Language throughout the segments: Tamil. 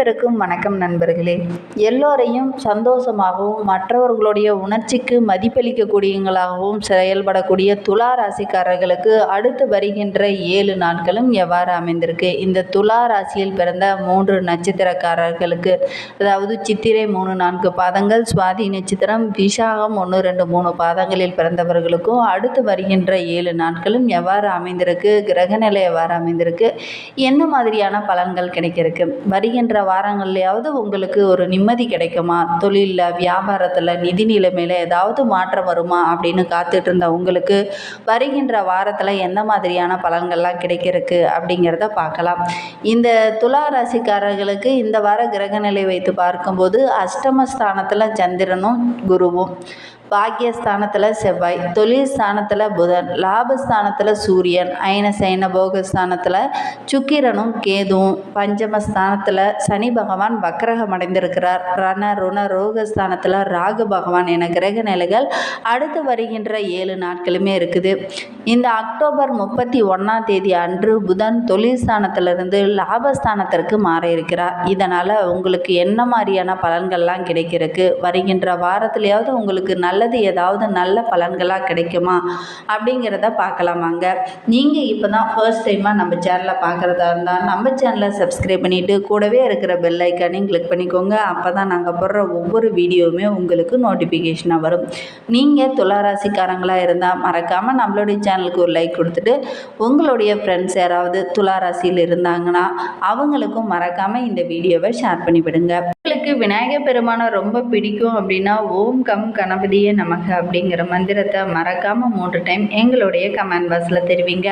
அனைவருக்கும் வணக்கம் நண்பர்களே. எல்லோரையும் சந்தோஷமாகவும் மற்றவர்களுடைய உணர்ச்சிக்கு மதிப்பளிக்கக்கூடியவங்களாகவும் செயல்படக்கூடிய துலா ராசிக்காரர்களுக்கு அடுத்து வருகின்ற ஏழு நாட்களும் எவ்வாறு அமைந்திருக்கு? இந்த துலா ராசியில் பிறந்த மூன்று நட்சத்திரக்காரர்களுக்கு அதாவது சித்திரை மூணு நான்கு பாதங்கள் சுவாதி நட்சத்திரம் விசாகம் ஒன்று ரெண்டு மூணு பாதங்களில் பிறந்தவர்களுக்கும் அடுத்து வருகின்ற ஏழு நாட்களும் எவ்வாறு அமைந்திருக்கு? கிரகநிலை எவ்வாறு அமைந்திருக்கு? என்ன மாதிரியான பலன்கள் கிடைக்கிறதுக்கு வருகின்ற வாரங்கள்லையாவது உங்களுக்கு ஒரு நிம்மதி கிடைக்குமா? தொழிலில் வியாபாரத்தில் நிதி நிலைமையில் ஏதாவது மாற்றம் வருமா? அப்படின்னு காத்துட்டு இருந்த உங்களுக்கு வருகின்ற வாரத்தில் எந்த மாதிரியான பலன்கள்லாம் கிடைக்கிறதுக்கு அப்படிங்கிறத பார்க்கலாம். இந்த துலா ராசிக்காரர்களுக்கு இந்த வார கிரகநிலை வைத்து பார்க்கும்போது அஷ்டமஸ்தானத்தில் சந்திரனும் குருவும். பாக்கியஸ்தானத்தில் செவ்வாய் தொழில் ஸ்தானத்தில் புதன் லாபஸ்தானத்தில் சூரியன் அயன சயன போகஸ்தானத்தில் சுக்கிரனும் கேதுவும் பஞ்சமஸ்தானத்தில் சனி பகவான் வக்கரகம் அடைந்திருக்கிறார். ரண ருண ரோகஸ்தானத்தில் ராகு பகவான் என கிரக நிலைகள் அடுத்து வருகின்ற ஏழு நாட்களுமே இருக்குது. இந்த அக்டோபர் முப்பத்தி ஒன்றாம் தேதி அன்று புதன் தொழில் ஸ்தானத்திலிருந்து லாபஸ்தானத்திற்கு மாற இருக்கிறார் இதனால் உங்களுக்கு என்ன மாதிரியான பலன்கள்லாம் கிடைக்கிறதுக்கு வருகின்ற வாரத்திலேயாவது உங்களுக்கு நல்லது ஏதாவது நல்ல பலன்களாக கிடைக்குமா அப்படிங்கிறத பார்க்கலாமாங்க நீங்கள் இப்போ தான் ஃபர்ஸ்ட் டைமாக நம்ம சேனலை பார்க்குறதா இருந்தால் நம்ம சேனலை சப்ஸ்கிரைப் பண்ணிவிட்டு கூடவே இருக்கிற பெல் ஐக்கானையும் கிளிக் பண்ணிக்கோங்க. அப்போ தான் நாங்கள் போடுற ஒவ்வொரு வீடியோவுமே உங்களுக்கு நோட்டிஃபிகேஷனாக வரும். நீங்கள் துளாராசிக்காரங்களாக இருந்தால் மறக்காமல் நம்மளுடைய சேனலுக்கு ஒரு லைக் கொடுத்துட்டு உங்களுடைய ஃப்ரெண்ட்ஸ் யாராவது துளாராசியில் இருந்தாங்கன்னா அவங்களுக்கும் மறக்காமல் இந்த வீடியோவை ஷேர் பண்ணிவிடுங்க. உங்களுக்கு விநாயகர் பெருமானை ரொம்ப பிடிக்கும் அப்படின்னா ஓம் கம் கணபதியே நமக அப்படிங்கிற மந்திரத்தை மறக்காமல் மூன்று டைம் எங்களுடைய கமெண்ட் பாக்ஸில் தெரிவிங்க.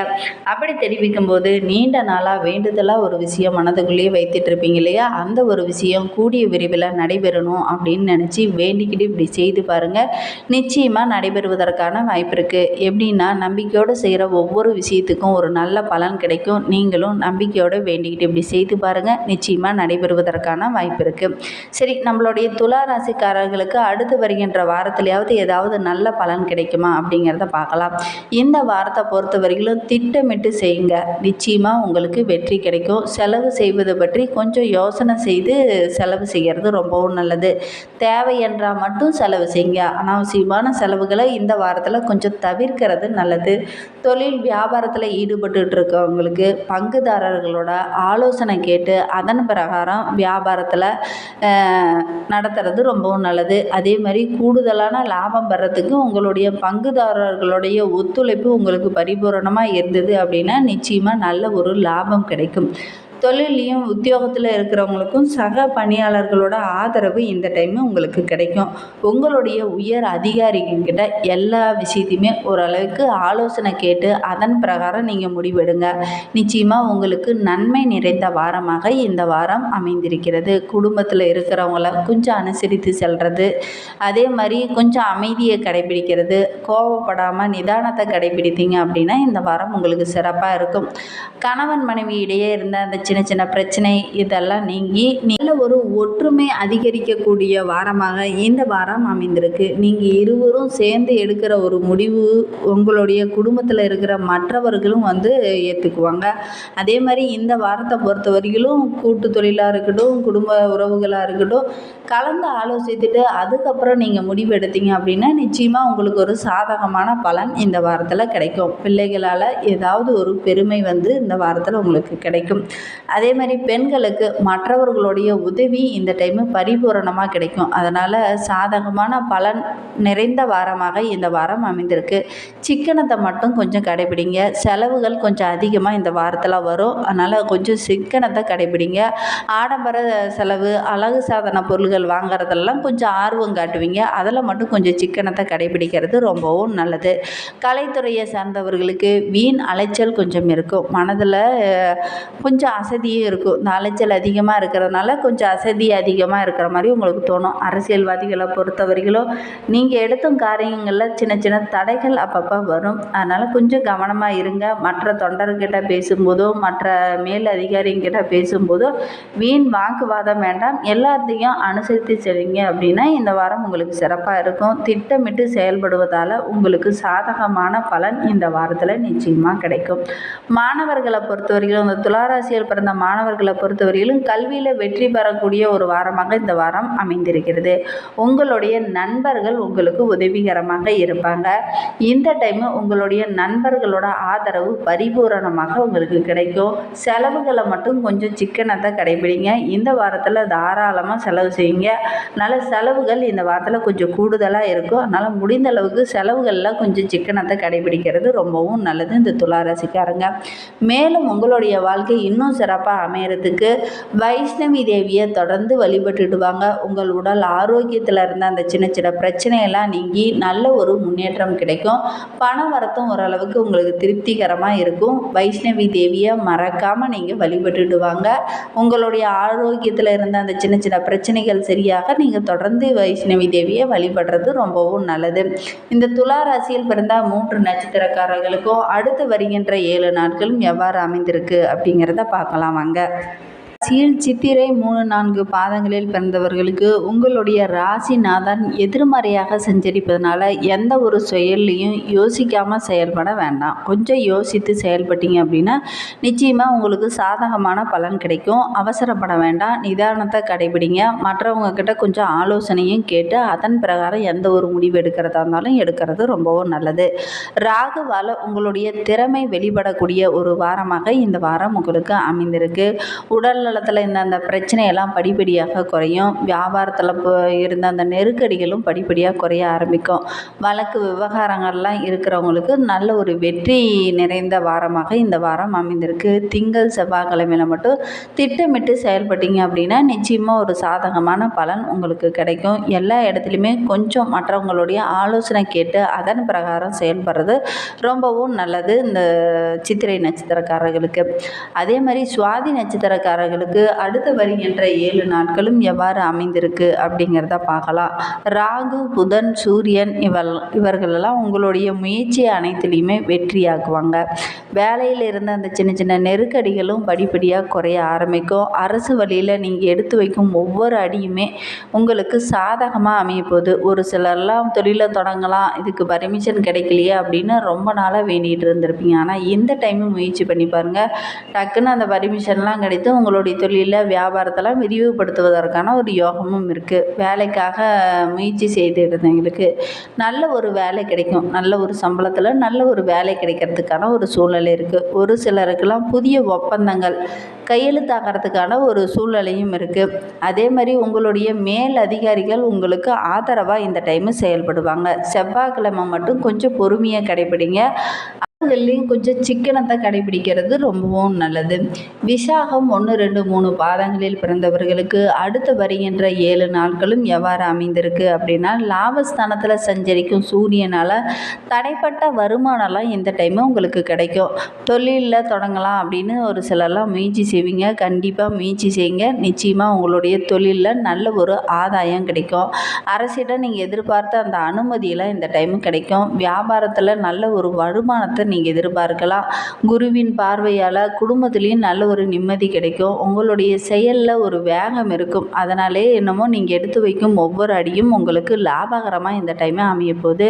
அப்படி தெரிவிக்கும் போது நீண்ட நாளாக வேண்டுதலாக ஒரு விஷயம் மனதுக்குள்ளேயே வைத்துட்டு இருப்பீங்க இல்லையா? அந்த ஒரு விஷயம் கூடிய விரைவில் நடைபெறணும் அப்படின்னு நினச்சி வேண்டிக்கிட்டு இப்படி செய்து பாருங்கள் நிச்சயமாக நடைபெறுவதற்கான வாய்ப்பு இருக்குது எப்படின்னா நம்பிக்கையோடு செய்கிற ஒவ்வொரு விஷயத்துக்கும் ஒரு நல்ல பலன் கிடைக்கும். நீங்களும் நம்பிக்கையோடு வேண்டிக்கிட்டு இப்படி செய்து பாருங்கள் நிச்சயமாக நடைபெறுவதற்கான வாய்ப்பு இருக்குது சரி நம்மளுடைய துலா ராசிக்காரர்களுக்கு அடுத்து வருகின்ற வாரத்திலேயாவது ஏதாவது நல்ல பலன் கிடைக்குமா அப்படிங்கிறத பார்க்கலாம். இந்த வாரத்தை பொறுத்த வரையிலும் திட்டமிட்டு செய்யுங்க. நிச்சயமாக உங்களுக்கு வெற்றி கிடைக்கும். செலவு செய்வது பற்றி கொஞ்சம் யோசனை செய்து செலவு செய்கிறது ரொம்பவும் நல்லது. தேவை என்றால் மட்டும் செலவு செய்யுங்க. அனாவசியமான செலவுகளை இந்த வாரத்தில் கொஞ்சம் தவிர்க்கிறது நல்லது. தொழில் வியாபாரத்தில் ஈடுபட்டு இருக்கவங்களுக்கு பங்குதாரர்களோட ஆலோசனை கேட்டு அதன் பிரகாரம் வியாபாரத்தில் நடத்துறது ரொம்பவும் நல்லது. அதே மாதிரி கூடுதலான லாபம் வர்றதுக்கு உங்களுடைய பங்குதாரர்களுடைய ஒத்துழைப்பு உங்களுக்கு பரிபூரணமாக இருந்தது அப்படின்னா நிச்சயமாக நல்ல ஒரு லாபம் கிடைக்கும். தொழிலையும் உத்தியோகத்தில் இருக்கிறவங்களுக்கும் சக பணியாளர்களோட ஆதரவு இந்த டைமு உங்களுக்கு கிடைக்கும். உங்களுடைய உயர் அதிகாரிகிட்ட எல்லா விஷயத்தையுமே ஓரளவுக்கு ஆலோசனை கேட்டு அதன் பிரகாரம் நீங்கள் முடிவெடுங்க. நிச்சயமாக உங்களுக்கு நன்மை நிறைந்த வாரமாக இந்த வாரம் அமைந்திருக்கிறது. குடும்பத்தில் இருக்கிறவங்கள கொஞ்சம் அனுசரித்து செல்வது அதே மாதிரி கொஞ்சம் அமைதியை கடைபிடிக்கிறது. கோவப்படாமல் நிதானத்தை கடைபிடித்தீங்க அப்படின்னா இந்த வாரம் உங்களுக்கு சிறப்பாக இருக்கும். கணவன் மனைவி இடையே இருந்த அந்த சின்ன சின்ன பிரச்சனை இதெல்லாம் நீங்கி நல்ல ஒரு ஒற்றுமை அதிகரிக்கக்கூடிய வாரமாக இந்த வாரம் அமைந்திருக்கு. நீங்கள் இருவரும் சேர்ந்து எடுக்கிற ஒரு முடிவு உங்களுடைய குடும்பத்தில் இருக்கிற மற்றவர்களும் வந்து ஏற்றுக்குவாங்க அதே மாதிரி இந்த வாரத்தை பொறுத்த வரையிலும் கூட்டு தொழிலாக இருக்கட்டும் குடும்ப உறவுகளாக இருக்கட்டும் கலந்து ஆலோசித்துட்டு அதுக்கப்புறம் நீங்கள் முடிவு எடுத்தீங்க அப்படின்னா நிச்சயமாக உங்களுக்கு ஒரு சாதகமான பலன் இந்த வாரத்தில் கிடைக்கும். பிள்ளைகளால் ஏதாவது ஒரு பெருமை வந்து இந்த வாரத்தில் உங்களுக்கு கிடைக்கும். அதே மாதிரி பெண்களுக்கு மற்றவர்களுடைய உதவி இந்த டைமு பரிபூரணமாக கிடைக்கும். அதனால் சாதகமான பலன் நிறைந்த வாரமாக இந்த வாரம் அமைந்திருக்கு. சிக்கனத்தை மட்டும் கொஞ்சம் கடைபிடிங்க. செலவுகள் கொஞ்சம் அதிகமாக இந்த வாரத்தில் வரும். அதனால் கொஞ்சம் சிக்கனத்தை கடைபிடிங்க. ஆடம்பர செலவு அழகு சாதன பொருள்கள் வாங்குறதெல்லாம் கொஞ்சம் ஆர்வம் காட்டுவீங்க. அதில் மட்டும் கொஞ்சம் சிக்கனத்தை கடைபிடிக்கிறது ரொம்பவும் நல்லது. கலைத்துறையை சார்ந்தவர்களுக்கு வீண் அலைச்சல் கொஞ்சம் இருக்கும். மனதில் கொஞ்சம் அசதியும் இருக்கும். இந்த அலைச்சல் அதிகமாக இருக்கிறதுனால கொஞ்சம் அசதி அதிகமாக இருக்கிற மாதிரி உங்களுக்கு தோணும். அரசியல்வாதிகளை பொறுத்த வரைக்கும் நீங்கள் எடுத்தும் காரியங்களில் சின்ன சின்ன தடைகள் அப்பப்போ வரும். அதனால் கொஞ்சம் கவனமாக இருங்க. மற்ற தொண்டர்கிட்ட பேசும்போதோ மற்ற மேல் அதிகாரிங்கிட்ட பேசும்போதோ வீண் வாக்குவாதம் வேண்டாம். எல்லாத்தையும் அனுசரித்து செல்லுங்க அப்படின்னா இந்த வாரம் உங்களுக்கு சிறப்பாக இருக்கும். திட்டமிட்டு செயல்படுவதால் உங்களுக்கு சாதகமான பலன் இந்த வாரத்தில் நிச்சயமாக கிடைக்கும். மாணவர்களை பொறுத்த வரைக்கும் இந்த துளாராசியில் பிறந்த மாணவர்களை பொறுத்தவரையிலும் கல்வியில் வெற்றி பெறக்கூடிய ஒரு வாரமாக இந்த வாரம் அமைந்திருக்கிறது. உங்களுடைய நண்பர்கள் உங்களுக்கு உதவிகரமாக இருப்பாங்க. இந்த டைமு உங்களுடைய நண்பர்களோட ஆதரவு பரிபூரணமாக உங்களுக்கு கிடைக்கும். செலவுகளை மட்டும் கொஞ்சம் சிக்கனத்தை கடைபிடிங்க. இந்த வாரத்தில் தாராளமாக செலவு செய்யுங்க. நல்ல செலவுகள் இந்த வாரத்தில் கொஞ்சம் கூடுதலாக இருக்கும். அதனால் முடிந்த அளவுக்கு செலவுகளில் கொஞ்சம் சிக்கனத்தை கடைபிடிக்கிறது ரொம்பவும் நல்லது. இந்த துளாராசிக்காரங்க. மேலும் உங்களுடைய வாழ்க்கை இன்னும் சிறப்பாக அமையறதுக்கு வைஷ்ணவி தேவியை தொடர்ந்து வழிபட்டுட்டு வாங்க உங்கள் உடல் ஆரோக்கியத்தில் இருந்த அந்த சின்ன சின்ன பிரச்சனையெல்லாம் நீங்கி நல்ல ஒரு முன்னேற்றம் கிடைக்கும். பண வரத்தும் ஓரளவுக்கு உங்களுக்கு திருப்திகரமாக இருக்கும். வைஷ்ணவி தேவியை மறக்காமல் நீங்கள் வழிபட்டுட்டு வாங்க உங்களுடைய ஆரோக்கியத்தில் இருந்த அந்த சின்ன சின்ன பிரச்சனைகள் சரியாக நீங்கள் தொடர்ந்து வைஷ்ணவி தேவியை வழிபடுறது ரொம்பவும் நல்லது. இந்த துலா ராசியில் பிறந்த மூன்று நட்சத்திரக்காரர்களுக்கும் அடுத்து வருகின்ற ஏழு நாட்களும் எவ்வாறு அமைந்திருக்கு அப்படிங்கிறத பார்க்கலாம். பார்க்கலாம் வாங்க. ராசியில் சித்திரை மூணு நான்கு பாதங்களில் பிறந்தவர்களுக்கு உங்களுடைய ராசிநாதன் எதிர்மறையாக சஞ்சரிப்பதனால எந்த ஒரு செயல்லையும் யோசிக்காமல் செயல்பட வேண்டாம். கொஞ்சம் யோசித்து செயல்பட்டீங்க அப்படின்னா நிச்சயமாக உங்களுக்கு சாதகமான பலன் கிடைக்கும். அவசரப்பட வேண்டாம். நிதானத்தை கடைபிடிங்க. மற்றவங்க கிட்ட கொஞ்சம் ஆலோசனையும் கேட்டு அதன் பிரகாரம் எந்த ஒரு முடிவு எடுக்கிறதா இருந்தாலும் எடுக்கிறது ரொம்பவும் நல்லது. ராகுவால் உங்களுடைய திறமை வெளிப்படக்கூடிய ஒரு வாரமாக இந்த வாரம் உங்களுக்கு அமைந்திருக்கு. உடல் நலத்தில் இந்த அந்த பிரச்சனையெல்லாம் படிப்படியாக குறையும். வியாபாரத்தில் இப்போ இருந்த அந்த நெருக்கடிகளும் படிப்படியாக குறைய ஆரம்பிக்கும். வழக்கு விவகாரங்கள்லாம் இருக்கிறவங்களுக்கு நல்ல ஒரு வெற்றி நிறைந்த வாரமாக இந்த வாரம் அமைந்திருக்கு. திங்கள் செவ்வாய்க்கிழமையில மட்டும் திட்டமிட்டு செயல்பட்டீங்க அப்படின்னா நிச்சயமாக ஒரு சாதகமான பலன் உங்களுக்கு கிடைக்கும். எல்லா இடத்துலையுமே கொஞ்சம் மற்றவங்களுடைய ஆலோசனை கேட்டு அதன் பிரகாரம் செயல்படுறது ரொம்பவும் நல்லது இந்த சித்திரை நட்சத்திரக்காரர்களுக்கு. அதே மாதிரி சுவாதி நட்சத்திரக்காரர்களுக்கு அடுத்து வருகின்ற ஏழு நாட்களும் எவ்வாறு அமைந்திருக்கு அப்படிங்கிறத பார்க்கலாம். ராகு புதன் சூரியன் இவள் இவர்களெல்லாம் உங்களுடைய முயற்சி அனைத்துலேயுமே வெற்றியாக்குவாங்க. வேலையில் இருந்த அந்த சின்ன சின்ன நெருக்கடிகளும் படிப்படியாக குறைய ஆரம்பிக்கும். அரசு வழியில் நீங்கள் எடுத்து வைக்கும் ஒவ்வொரு அடியுமே உங்களுக்கு சாதகமாக அமைய போகுது. ஒரு சிலர்லாம் தொழிலை தொடங்கலாம் இதுக்கு பர்மிஷன் கிடைக்கலையே அப்படின்னு ரொம்ப நாளாக வேண்டிகிட்டு இருந்திருப்பீங்க. ஆனால் இந்த டைமு முயற்சி பண்ணி பாருங்கள் டக்குன்னு அந்த பர்மிஷன்லாம் கிடைத்து உங்களுடைய தொழிலில் வியாபாரத்தெல்லாம் விரிவுபடுத்துவதற்கான ஒரு யோகமும் இருக்குது வேலைக்காக முயற்சி செய்து இருந்தவங்களுக்கு நல்ல ஒரு வேலை கிடைக்கும். நல்ல ஒரு சம்பளத்தில் நல்ல ஒரு வேலை கிடைக்கிறதுக்கான ஒரு சூழ்நிலை இருக்குது ஒரு சிலருக்கெல்லாம் புதிய ஒப்பந்தங்கள் கையெழுத்தாகிறதுக்கான ஒரு சூழ்நிலையும் இருக்குது அதே மாதிரி உங்களுடைய மேல் அதிகாரிகள் உங்களுக்கு ஆதரவாக இந்த டைமு செயல்படுவாங்க. செவ்வாய்க்கிழமை மட்டும் கொஞ்சம் பொறுமையாக கடைபிடிங்க. அதுலேயும் கொஞ்சம் சிக்கனத்தை கடைபிடிக்கிறது ரொம்பவும் நல்லது. விசாகம் ஒன்று ரெண்டு மூணு பாதங்களில் பிறந்தவர்களுக்கு அடுத்து வருகின்ற ஏழு நாட்களும் எவ்வாறு அமைந்திருக்கு அப்படின்னா லாபஸ்தானத்தில் சஞ்சரிக்கும் சூரியனால் தடைப்பட்ட வருமானம்லாம் இந்த டைமு உங்களுக்கு கிடைக்கும். தொழிலில் தொடங்கலாம் அப்படின்னு ஒரு சிலர்லாம் முயற்சி செய்வீங்க. கண்டிப்பாக முயற்சி செய்யுங்க. நிச்சயமாக உங்களுடைய தொழிலில் நல்ல ஒரு ஆதாயம் கிடைக்கும். அரசிடம் நீங்கள் எதிர்பார்த்த அந்த அனுமதியெல்லாம் இந்த டைமு கிடைக்கும். வியாபாரத்தில் நல்ல ஒரு வருமானத்தை நீங்கள் எதிர்பார்க்கலாம். குருவின் பார்வையால் குடும்பத்துலேயும் நல்ல ஒரு நிம்மதி கிடைக்கும். உங்களுடைய செயலில் ஒரு வேகம் இருக்கும். அதனாலே என்னமோ நீங்கள் எடுத்து வைக்கும் ஒவ்வொரு அடியும் உங்களுக்கு லாபகரமாக இந்த டைமே அமைய போகுது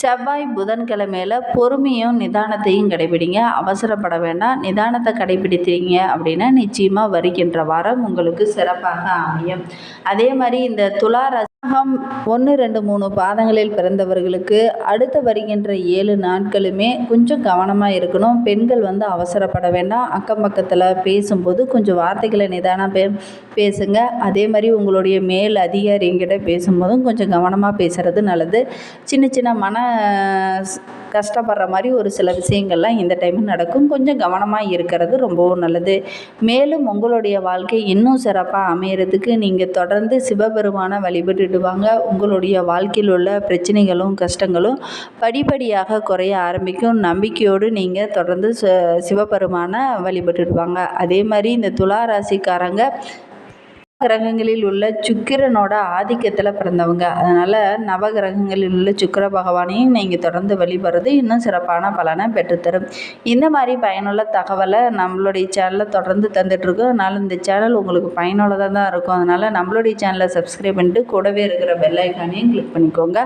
செவ்வாய் புதன்கிழமையில் பொறுமையும் நிதானத்தையும் கடைபிடிங்க. அவசரப்பட வேண்டாம். நிதானத்தை கடைபிடித்தீங்க அப்படின்னா நிச்சயமாக வருகின்ற வாரம் உங்களுக்கு சிறப்பாக அமையும். அதே மாதிரி இந்த துலா ராகம் ஒன்று ரெண்டு மூணு பாதங்களில் பிறந்தவர்களுக்கு அடுத்து வருகின்ற ஏழு நாட்களுமே கொஞ்சம் கவனமாக இருக்கணும். பெண்கள் வந்து அவசரப்பட வேண்டாம். அக்கம் பக்கத்தில் பேசும்போது கொஞ்சம் வார்த்தைகளை நிதானம் பே பேசுங்க. அதே மாதிரி உங்களுடைய மேல் அதிகாரிங்கிட்ட பேசும்போதும் கொஞ்சம் கவனமாக பேசுகிறது நல்லது. சின்ன சின்ன மன கஷ்டப்படுற மாதிரி ஒரு சில விஷயங்கள்லாம் இந்த டைம் நடக்கும். கொஞ்சம் கவனமாக இருக்கிறது ரொம்பவும் நல்லது. மேலும் உங்களுடைய வாழ்க்கை இன்னும் சிறப்பாக அமையறதுக்கு நீங்கள் தொடர்ந்து சிவபெருமானை வழிபட்டுட்டு வாங்க உங்களுடைய வாழ்க்கையில் உள்ள பிரச்சனைகளும் கஷ்டங்களும் படிப்படியாக குறைய ஆரம்பிக்கும். நம்பிக்கையோடு நீங்கள் தொடர்ந்து ச- சிவபெருமானை வழிபட்டுடுவாங்க. அதே மாதிரி இந்த துலா ராசிக்காரங்க கிரகங்களில் உள்ள சுக்கிரனோட ஆதிக்கத்தில் பிறந்தவங்க. அதனால் நவகிரகங்களில் உள்ள சுக்கிர பகவானையும் நீங்கள் தொடர்ந்து வழிபடுறது இன்னும் சிறப்பான பலனை பெற்றுத்தரும். இந்த மாதிரி பயனுள்ள தகவலை நம்மளுடைய சேனலில் தொடர்ந்து தந்துட்டுருக்கோம். அதனால் இந்த சேனல் உங்களுக்கு பயனுள்ளதாக தான் இருக்கும். அதனால் நம்மளுடைய சேனலை சப்ஸ்கிரைப் பண்ணிட்டு கூடவே இருக்கிற பெல்லைக்கானையும் கிளிக் பண்ணிக்கோங்க.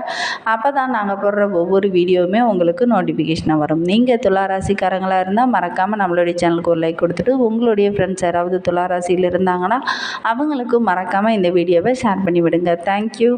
அப்போ தான் நாங்கள் போடுற ஒவ்வொரு வீடியோவுமே உங்களுக்கு நோட்டிஃபிகேஷனாக வரும். நீங்கள் துளாராசிக்காரங்களாக இருந்தால் மறக்காமல் நம்மளுடைய சேனலுக்கு ஒரு லைக் கொடுத்துட்டு உங்களுடைய ஃப்ரெண்ட்ஸ் யாராவது துளாராசியில் இருந்தாங்கன்னா அவங்களுக்கு எல்லாருக்கும் மறக்காமல் இந்த வீடியோவை ஷேர் பண்ணி விடுங்க தேங்க்யூ